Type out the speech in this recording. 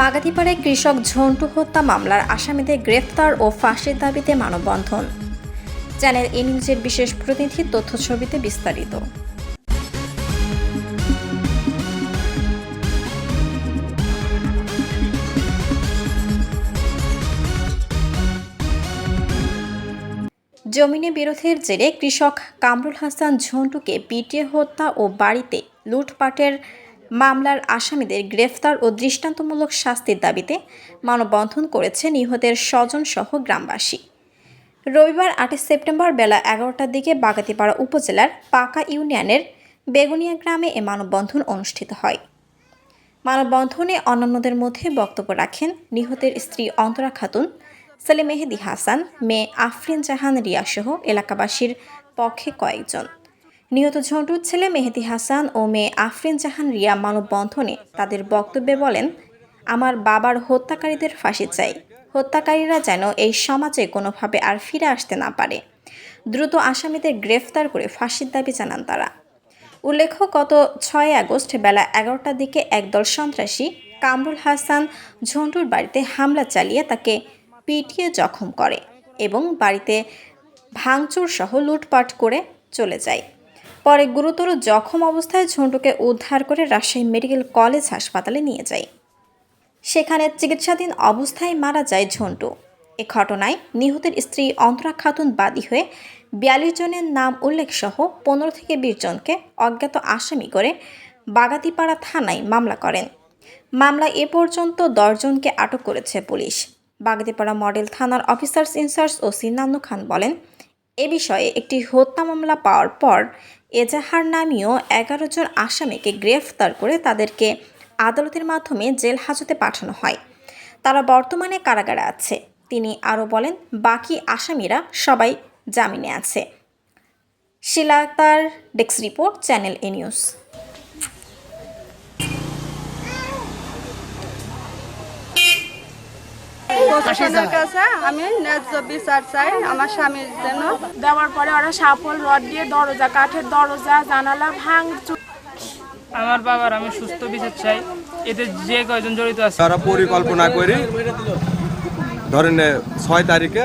বাগাতিপাড়ায় কৃষক ঝন্টু হত্যা মামলার আসামিদের গ্রেফতার ও ফাঁসির দাবিতে মানববন্ধন। চ্যানেল এ নিউজের বিশেষ প্রতিনিধি তথ্য ছবিতে বিস্তারিত। জমিনে বিরোধের জেরে কৃষক কামরুল হাসান ঝন্টুকে পিটিয়ে হত্যা ও বাড়িতে লুটপাটের মামলার আসামিদের গ্রেফতার ও দৃষ্টান্তমূলক শাস্তির দাবিতে মানববন্ধন করেছে নিহতের স্বজনসহ গ্রামবাসী। রবিবার আটই সেপ্টেম্বর বেলা এগারোটার দিকে বাগাতিপাড়া উপজেলার পাকা ইউনিয়নের বেগুনিয়া গ্রামে এ মানববন্ধন অনুষ্ঠিত হয়। মানববন্ধনে অন্যান্যদের মধ্যে বক্তব্য রাখেন নিহতের স্ত্রী অন্তরা খাতুন, সেলিম মেহেদি হাসান, মেয়ে আফরিন জাহান রিয়াসহ এলাকাবাসীর পক্ষে কয়েকজন। নিহত ঝন্টুর ছেলে মেহেদি হাসান ও মেয়ে আফরিন জাহান রিয়া মানববন্ধনে তাদের বক্তব্যে বলেন, আমার বাবার হত্যাকারীদের ফাঁসি চাই। হত্যাকারীরা যেন এই সমাজে কোনোভাবে আর ফিরে আসতে না পারে। দ্রুত আসামিদের গ্রেফতার করে ফাঁসির দাবি জানান তারা। উল্লেখ্য, গত ছয় আগস্ট বেলা এগারোটার দিকে একদল সন্ত্রাসী কামরুল হাসান ঝন্টুর বাড়িতে হামলা চালিয়ে তাকে পিটিয়ে জখম করে এবং বাড়িতে ভাঙচুর সহ লুটপাট করে চলে যায়। পরে গুরুতর জখম অবস্থায় ঝন্টুকে উদ্ধার করে রাজশাহী মেডিকেল কলেজ হাসপাতালে নিয়ে যায়। সেখানে চিকিৎসাধীন অবস্থায় মারা যায় ঝন্টু। এ ঘটনায় নিহতের স্ত্রী অন্তরা খাতুন বাদী হয়ে বিয়াল্লিশ জনের নাম উল্লেখ সহ পনেরো থেকে বিশ জনকে অজ্ঞাত আসামি করে বাগাতিপাড়া থানায় মামলা করেন। মামলা এ পর্যন্ত দশজনকে আটক করেছে পুলিশ। বাগাতিপাড়া মডেল থানার অফিসার্স ইনচার্জ ও সিনান্ন খান বলেন এ বিষয়ে একটি হত্যা মামলা পাওয়ার পর এজাহার নামীয় এগারো জন আসামিকে গ্রেফতার করে তাদেরকে আদালতের মাধ্যমে জেল হাজতে পাঠানো হয়। তারা বর্তমানে কারাগারে আছে। তিনি আরও বলেন, বাকি আসামিরা সবাই জামিনে আছে। শিলাতার desk report, channel A news. প্রশাসনের কাছে আমি ন্যায্য বিচার চাই আমার স্বামীর জন্য। দেওয়ার পরে ওরা সাপল রড দিয়ে দরজা কাঠের দরজা জানালা ভাঙ আমার বাবার আমি সুস্থ বিচার চাই। এতে যে কয়জন জড়িত আছে। তারা পরিকল্পনা করে ধরেন ছয় তারিখে